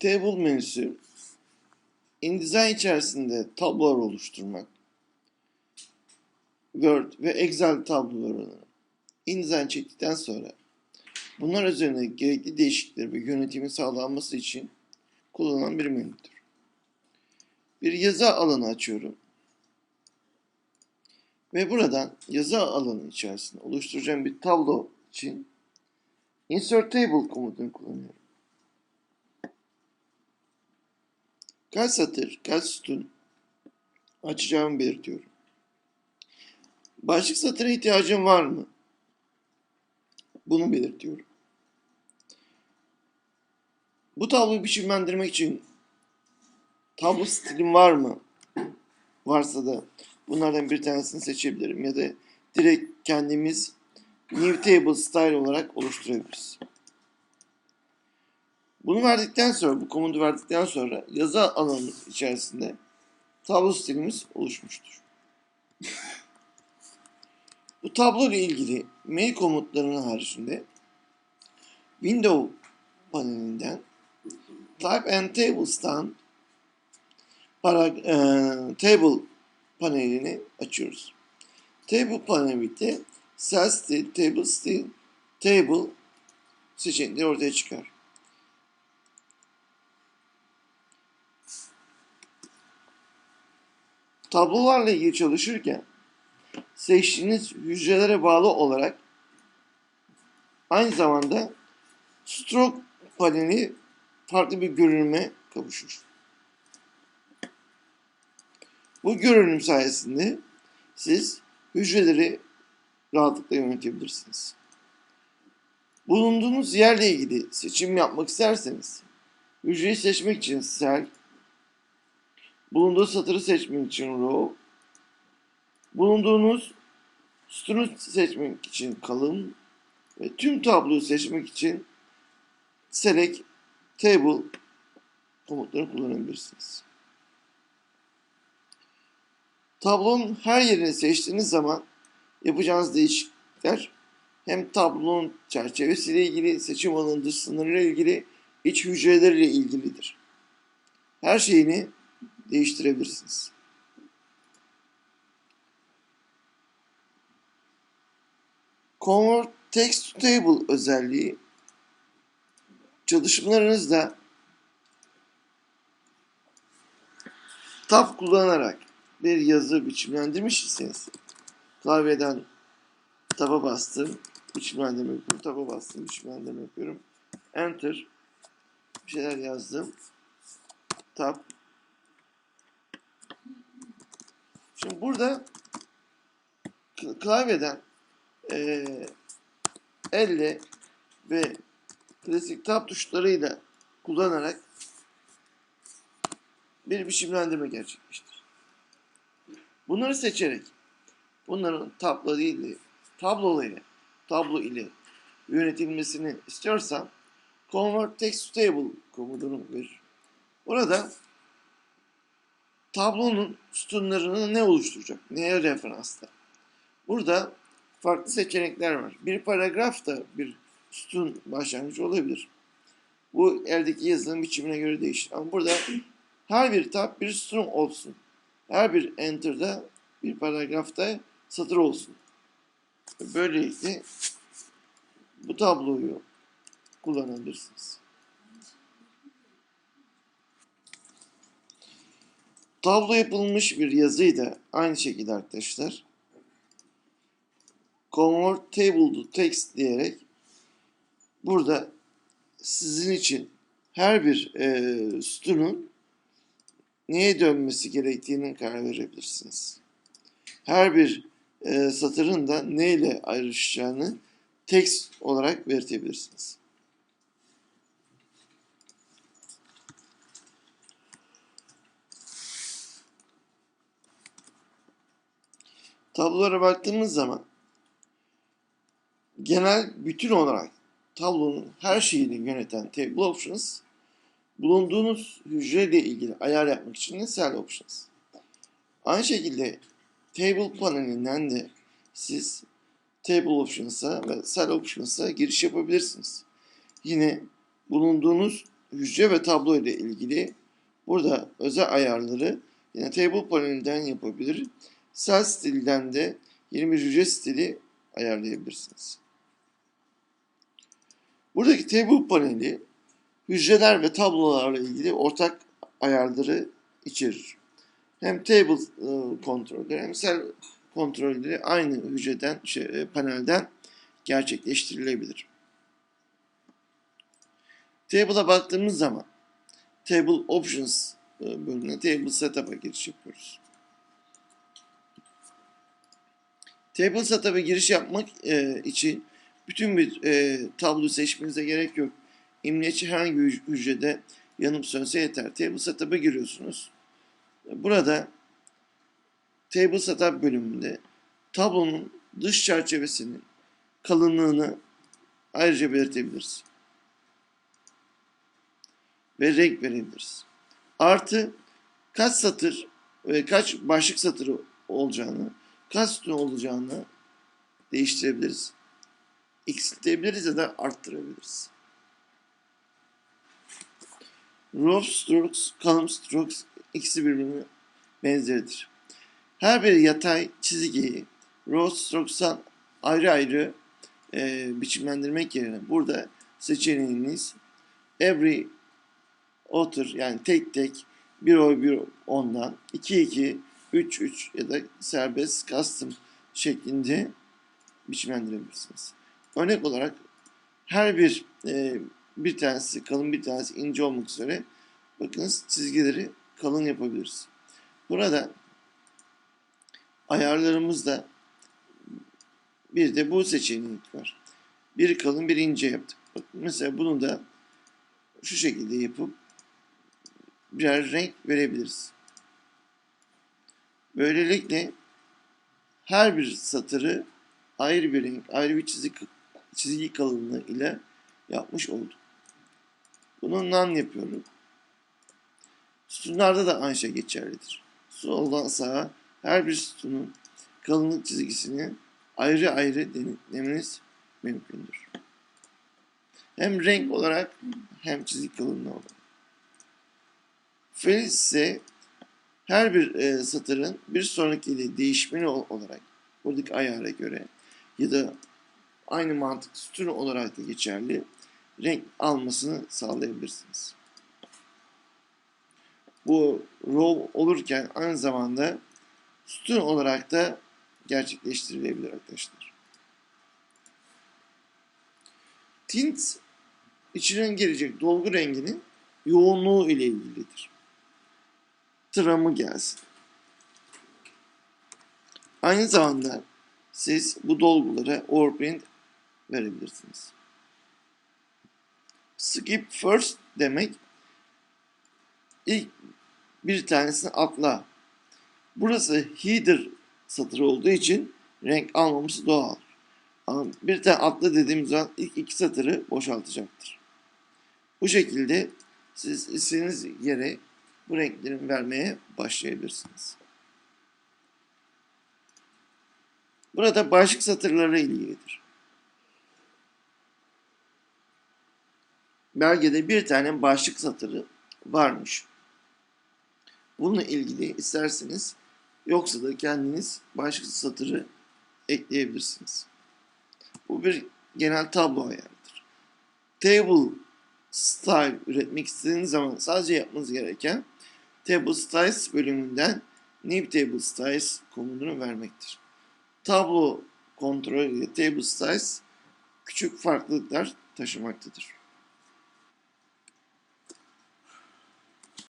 Table menüsü InDesign içerisinde tablolar oluşturmak, Word ve Excel tablolarını InDesign çektikten sonra bunlar üzerine gerekli değişiklikler ve yönetimin sağlanması için kullanılan bir menüdür. Bir yazı alanı açıyorum. Ve buradan yazı alanı içerisinde oluşturacağım bir tablo için Insert Table komutunu kullanıyorum. Kaç satır, kaç sütun açacağımı belirtiyorum. Başlık satıra ihtiyacım var mı? Bunu belirtiyorum. Bu tabloyu biçimlendirmek için tablo stilim var mı? Varsa da bunlardan bir tanesini seçebilirim ya da direkt kendimiz New Table Style olarak oluşturabiliriz. Bunu verdikten sonra, bu komutu verdikten sonra yazı alanı içerisinde tablo stilimiz oluşmuştur. Bu tablo ile ilgili mail komutlarının haricinde Window panelinden Type and Tables'tan para, e, Table panelini açıyoruz. Table panelinde Cell Stil, Table Stil, Table seçenekleri ortaya çıkar. Tablolarla ilgili çalışırken seçtiğiniz hücrelere bağlı olarak aynı zamanda stroke paneli farklı bir görünüme kavuşur. Bu görünüm sayesinde siz hücreleri rahatlıkla yönetebilirsiniz. Bulunduğunuz yerle ilgili seçim yapmak isterseniz hücreyi seçmek için cell, bulunduğu satırı seçmek için row, bulunduğunuz sütunu seçmek için kalın ve tüm tabloyu seçmek için select table komutlarını kullanabilirsiniz. Tablonun her yerini seçtiğiniz zaman yapacağınız değişiklikler hem tablonun çerçevesiyle ilgili, seçim alanı dış sınırıyla ilgili, iç hücreleriyle ilgilidir. Her şeyini değiştirebilirsiniz. Convert Text to Table özelliği çalışmalarınızda tab kullanarak bir yazı biçimlendirmiş iseniz klavyeden taba bastım, biçimlendirme yapıyorum, taba bastım, biçimlendirme yapıyorum. Enter bir şeyler yazdım. Tab Şimdi burada klavyeden e, elle ve klasik tab tuşlarıyla kullanarak bir biçimlendirme gerçekleştir. Bunları seçerek bunların tablo değil de tablo ile tablo ile yönetilmesini istiyorsam Convert Text to Table komutunu verir. Burada tablonun sütunlarını ne oluşturacak? Neye referansta? Burada farklı seçenekler var. Bir paragraf da bir sütun başlangıcı olabilir. Bu eldeki yazının biçimine göre değişir. Ama burada her bir tab bir sütun olsun. Her bir enter'da bir paragrafta satır olsun. Böylelikle bu tabloyu kullanabilirsiniz. Tablo yapılmış bir yazıyı da aynı şekilde arkadaşlar Convert Table to Text diyerek burada sizin için her bir e, sütunun neye dönmesi gerektiğini karar verebilirsiniz. Her bir e, satırın da neyle ayrışacağını text olarak belirtebilirsiniz. Tablolara baktığımız zaman genel bütün olarak tablonun her şeyini yöneten Table Options bulunduğunuz hücreyle ilgili ayar yapmak için de Cell Options. Aynı şekilde Table panelinden de siz Table Options'a ve Cell Options'a giriş yapabilirsiniz. Yine bulunduğunuz hücre ve tablo ile ilgili burada özel ayarları yine table panelinden yapabilir. Cell stilden de yeni bir hücre stili ayarlayabilirsiniz. Buradaki table paneli hücreler ve tablolarla ilgili ortak ayarları içerir. Hem table e, kontrolleri hem cell kontrolleri aynı hücreden, şey, e, panelden gerçekleştirilebilir. Table'a baktığımız zaman Table Options e, bölümüne Table Setup'a giriş yapıyoruz. Table Setup'a giriş yapmak e, için bütün bir e, tablo seçmenize gerek yok. İmleci herhangi bir hücrede sönse yeter. Table Setup'a giriyorsunuz. Burada Table Setup bölümünde tablonun dış çerçevesinin kalınlığını ayrıca belirtebiliriz. Ve renk verebiliriz. Artı kaç satır ve kaç başlık satırı olacağını, kaç sütun olacağını değiştirebiliriz. Eksiltebiliriz ya da arttırabiliriz. Rough strokes, column strokes ikisi birbirine benzeridir. Her bir yatay çizgiyi row strokes'tan ayrı ayrı e, biçimlendirmek yerine burada seçeneğiniz every author yani tek tek bir oy bir ondan 2 2 3 3 ya da serbest custom şeklinde biçimlendirebilirsiniz. Örnek olarak her bir e, bir tanesi kalın bir tanesi ince olmak üzere bakınız çizgileri kalın yapabiliriz. Burada ayarlarımızda bir de bu seçenek var. Bir kalın bir ince yaptık. Bak mesela bunu da şu şekilde yapıp birer renk verebiliriz. Böylelikle her bir satırı ayrı bir renk, ayrı bir çizgi, çizgi kalınlığı ile yapmış olduk. Bunu nan yapıyorum. Sütunlarda da aynı şey geçerlidir. Soldan sağa her bir sütunun kalınlık çizgisini ayrı ayrı denetlemeniz mümkündür. Hem renk olarak hem çizik kalınlığı olarak. Feliz ise her bir e, satırın bir sonrakiyle değişmeni olarak buradaki ayara göre ya da aynı mantık sütun olarak da geçerli renk almasını sağlayabilirsiniz. Bu row olurken aynı zamanda sütun olarak da gerçekleştirilebilir arkadaşlar. Tint içine girecek dolgu renginin yoğunluğu ile ilgilidir. Tramı gelsin. Aynı zamanda siz bu dolgulara overprint verebilirsiniz. Skip first demek ilk bir tanesini atla. Burası header satırı olduğu için renk almaması doğal. Bir tane atla dediğimiz zaman ilk iki satırı boşaltacaktır. Bu şekilde siz istediğiniz yere bu renklerin vermeye başlayabilirsiniz. Burada başlık satırları ilgilidir. Belgede bir tane başlık satırı varmış. Bununla ilgili isterseniz yoksa da kendiniz başlık satırı ekleyebilirsiniz. Bu bir genel tablo ayarıdır. Table style üretmek istediğiniz zaman sadece yapmanız gereken table styles bölümünden new table styles komutunu vermektir. Tablo kontrolü ile table styles küçük farklılıklar taşımaktadır.